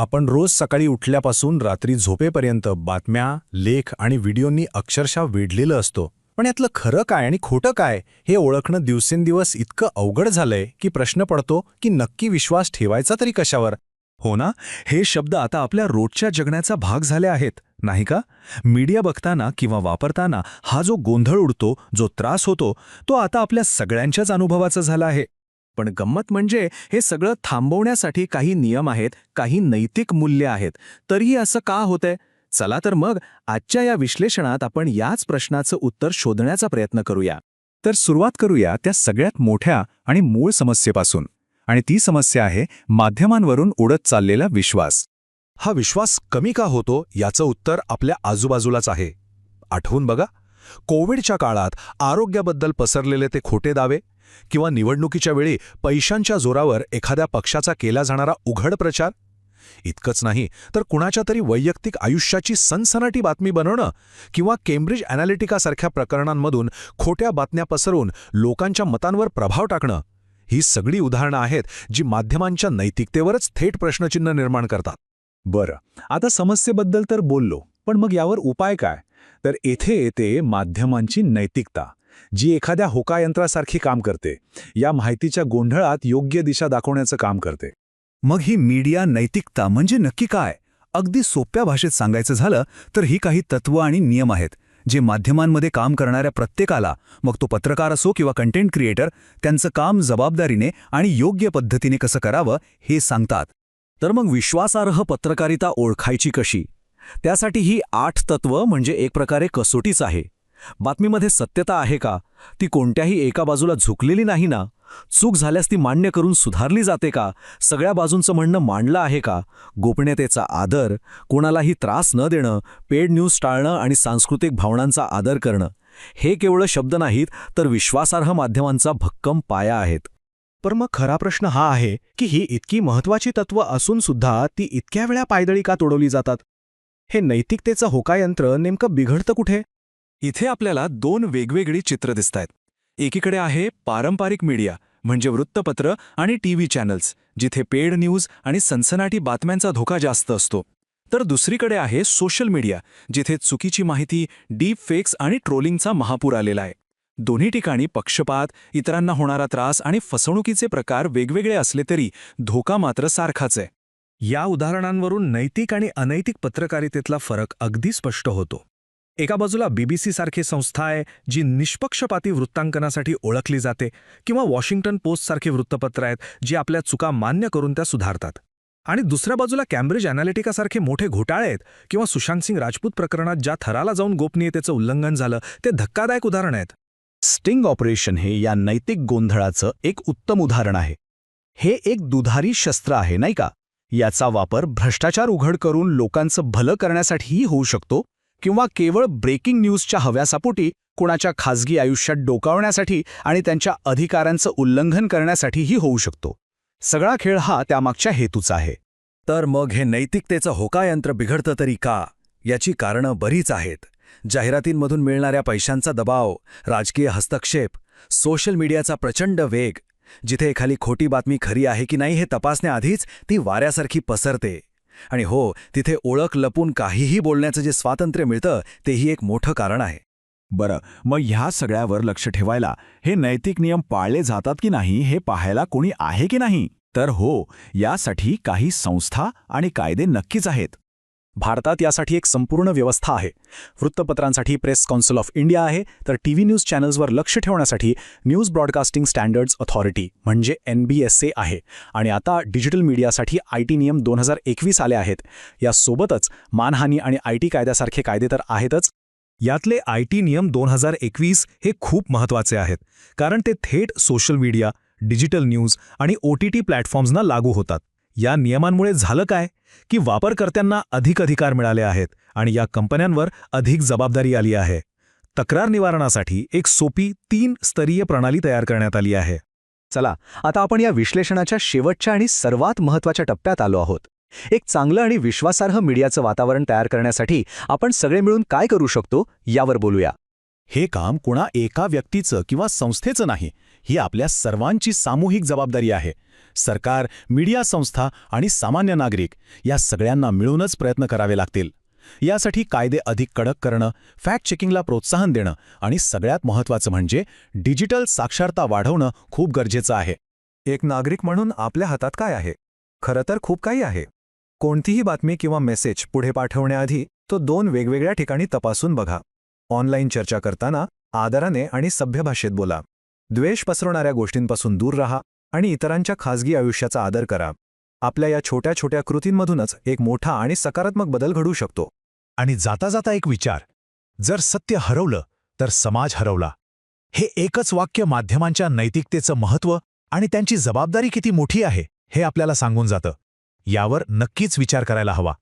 आपण रोज सकाळी उठल्यापासून रात्री झोपेपर्यंत बातम्या लेख आणि व्हिडिओंनी अक्षरशः वेढलेलं असतो. पण यातलं खरं काय आणि खोटं काय हे ओळखणं दिवसेंदिवस इतकं अवघड झालंय की प्रश्न पडतो की नक्की विश्वास ठेवायचा तरी कशावर? हो ना? हे शब्द आता आपल्या रोजच्या जगण्याचा भाग झाले आहेत नाही का? मीडिया बघताना किंवा वापरताना हा जो गोंधळ उडतो जो त्रास होतो तो आता आपल्या सगळ्यांच्याच अनुभवाचा झाला आहे. पण गंमत म्हणजे हे सगळं थांबवण्यासाठी काही नियम आहेत काही नैतिक मूल्य आहेत. तरीही असं का होतंय? चला तर मग आजच्या या विश्लेषणात आपण याच प्रश्नाचं उत्तर शोधण्याचा प्रयत्न करूया. तर सुरुवात करूया त्या सगळ्यात मोठ्या आणि मूळ समस्येपासून. आणि ती समस्या आहे माध्यमांवरून उडत चाललेला विश्वास. हा विश्वास कमी का होतो याचं उत्तर आपल्या आजूबाजूलाच आहे. आठवून बघा कोविडच्या काळात आरोग्याबद्दल पसरलेले ते खोटे दावे किंवा निवडणुकीच्या वेळी पैशांच्या जोरावर एखाद्या पक्षाचा केला जाणारा उघड प्रचार? इतकंच नाही तर कुणाच्या तरी वैयक्तिक आयुष्याची सनसनाटी बातमी बनवणं किंवा केम्ब्रिज अॅनालिटिकासारख्या प्रकरणांमधून खोट्या बातम्या पसरवून लोकांच्या मतांवर प्रभाव टाकणं? ही सगळी उदाहरणं आहेत जी माध्यमांच्या नैतिकतेवरच थेट प्रश्नचिन्ह निर्माण करतात. बरं आता समस्येबद्दल तर बोललो पण मग यावर उपाय काय? तर येथे येते माध्यमांची नैतिकता. जी एखाद्या होकायंत्रासारखी काम करते. या माहितीच्या गोंधळात योग्य दिशा दाखवण्याचं काम करते. मग ही मीडिया नैतिकता म्हणजे नक्की काय? अगदी सोप्या भाषेत सांगायचं झालं तर ही काही तत्व आणि नियम आहेत जे माध्यमांमध्ये काम करणाऱ्या प्रत्येकाला मग तो पत्रकार असो किंवा कंटेंट क्रिएटर त्यांचं काम जबाबदारीने आणि योग्य पद्धतीने कसं करावं हे सांगतात. तर मग विश्वासार्ह पत्रकारिता ओळखायची कशी? त्यासाठी ही आठ तत्व म्हणजे एक प्रकारे कसोटीच आहे. बातमीमध्ये सत्यता आहे का? ती कोणत्याही एका बाजूला झुकलेली नाही ना? चूक झाल्यास ती मान्य करून सुधारली जाते का? सगळ्या बाजूंचं म्हणणं मांडलं आहे का? गोपनीयतेचा आदर कोणालाही त्रास न देणं पेड न्यूज टाळणं आणि सांस्कृतिक भावनांचा आदर करणं हे केवळ शब्द नाहीत तर विश्वासार्ह माध्यमांचा भक्कम पाया आहेत. पर मग खरा प्रश्न हा आहे की ही इतकी महत्वाची तत्व असून सुद्धा ती इतक्या वेळा पायदळी का तोडवली जातात? हे नैतिकतेचं होकायंत्र नेमकं बिघडतं कुठे? इथे आपल्याला दोन वेगवेगळी चित्र दिसतायत. एकीकडे आहे पारंपरिक मीडिया म्हणजे वृत्तपत्र आणि टीव्ही चॅनल्स जिथे पेड न्यूज आणि सनसनाटी बातम्यांचा धोका जास्त असतो. तर दुसरीकडे आहे सोशल मीडिया जिथे चुकीची माहिती डीप फेक्स आणि ट्रोलिंगचा महापूर आलेला आहे. दोन्ही ठिकाणी पक्षपात इतरांना होणारा त्रास आणि फसवणुकीचे प्रकार वेगवेगळे असले तरी धोका मात्र सारखाच आहे. या उदाहरणांवरून नैतिक आणि अनैतिक पत्रकारितेतला फरक अगदी स्पष्ट होतो. एका बाजूला बीबीसी सारखी संस्था आहे जी निष्पक्षपाती वृत्तांकनासाठी ओळखली जाते किंवा वॉशिंग्टन पोस्टसारखी वृत्तपत्र आहेत जी आपल्या चुका मान्य करून त्या सुधारतात. आणि दुसऱ्या बाजूला कॅम्ब्रिज अॅनालिटिकासारखे मोठे घोटाळे आहेत किंवा सुशांत सिंग राजपूत प्रकरणात ज्या थराला जाऊन गोपनीयतेचं उल्लंघन झालं ते धक्कादायक उदाहरण आहेत. स्टिंग ऑपरेशन हे या नैतिक गोंधळाचं एक उत्तम उदाहरण आहे. हे एक दुधारी शस्त्र आहे नाही का? याचा वापर भ्रष्टाचार उघड करून लोकांचं भलं करण्यासाठीही होऊ शकतो किंवा केवळ ब्रेकिंग न्यूजच्या हव्यासापोटी कुणाच्या खाजगी आयुष्यात डोकावण्यासाठी आणि त्यांच्या अधिकारांचं उल्लंघन करण्यासाठीही होऊ शकतो. सगळा खेळ हा त्यामागच्या हेतूचा आहे. तर मग हे नैतिकतेचं होकायंत्र बिघडतं तरी का? याची कारणं बरीच आहेत. जाहिरातींमधून मिळणाऱ्या पैशांचा दबाव राजकीय हस्तक्षेप सोशल मीडियाचा प्रचंड वेग जिथे एखादी खोटी बातमी खरी आहे की नाही हे तपासण्याआधीच ती वाऱ्यासारखी पसरते. आणि हो तिथे ओळख लपून काहीही बोलण्याचं जे स्वातंत्र्य मिळतं तेही एक मोठं कारण आहे. बरं मग ह्या सगळ्यावर लक्ष ठेवायला हे नैतिक नियम पाळले जातात की नाही हे पाहायला कोणी आहे की नाही? तर हो यासाठी काही संस्था आणि कायदे नक्कीच आहेत. भारतात यासाठी एक संपूर्ण व्यवस्था आहे. वृत्तपत्रांसाठी प्रेस कौन्सिल ऑफ इंडिया आहे तर टीव्ही न्यूज चॅनल्सवर लक्ष ठेवण्यासाठी न्यूज ब्रॉडकास्टिंग स्टँडर्ड्स अथॉरिटी म्हणजे एन बी एस ए आहे. आणि आता डिजिटल मीडियासाठी आय टी नियम दोन हजार एकवीस आले आहेत. यासोबतच मानहानी आणि आय टी कायद्यासारखे कायदे तर आहेतच. यातले आय टी नियम दोन हजार एकवीस हे खूप महत्त्वाचे आहेत कारण ते थेट सोशल मीडिया डिजिटल न्यूज आणि ओ टी टी प्लॅटफॉर्म्सना लागू होतात. या नियमांमुळे झालं काय की वापरकर्त्यांना अधिक अधिकार मिळाले आहेत आणि या कंपन्यांवर अधिक जबाबदारी आली आहे. तक्रार निवारणासाठी एक सोपी तीन स्तरीय प्रणाली तयार करण्यात आली आहे. चला आता आपण या विश्लेषणाच्या शेवटच्या आणि सर्वात महत्त्वाच्या टप्प्यात आलो आहोत. एक चांगलं आणि विश्वासार्ह मीडियाचं वातावरण तयार करण्यासाठी आपण सगळे मिळून काय करू शकतो यावर बोलूया. हे काम कुणा एका व्यक्तीचं किंवा संस्थेचं नाही ही आपल्या सर्वांची सामूहिक जबाबदारी आहे. सरकार मीडिया संस्था आणि सामान्य नागरिक या सगळ्यांना मिळूनच प्रयत्न करावे लागतील. यासाठी कायदे अधिक कडक करणं फॅक्ट चेकिंगला प्रोत्साहन देणं आणि सगळ्यात महत्त्वाचं म्हणजे डिजिटल साक्षरता वाढवणं खूप गरजेचं आहे. एक नागरिक म्हणून आपल्या हातात काय आहे? खरं तर खूप काही आहे. कोणतीही बातमी किंवा मेसेज पुढे पाठवण्याआधी तो दोन वेगवेगळ्या ठिकाणी तपासून बघा. ऑनलाईन चर्चा करताना आदराने आणि सभ्य भाषेत बोला. द्वेष पसरवणाऱ्या गोष्टींपासून दूर रहा. आणि इतरांच्या खासगी आयुष्याचा आदर करा. आपल्या या छोट्या छोट्या कृतींमधूनच एक मोठा आणि सकारात्मक बदल घडू शकतो. आणि जाता जाता एक विचार. जर सत्य हरवलं तर समाज हरवला. हे एकच वाक्य माध्यमांच्या नैतिकतेचं महत्त्व आणि त्यांची जबाबदारी किती मोठी आहे हे आपल्याला सांगून जातं. यावर नक्कीच विचार करायला हवा.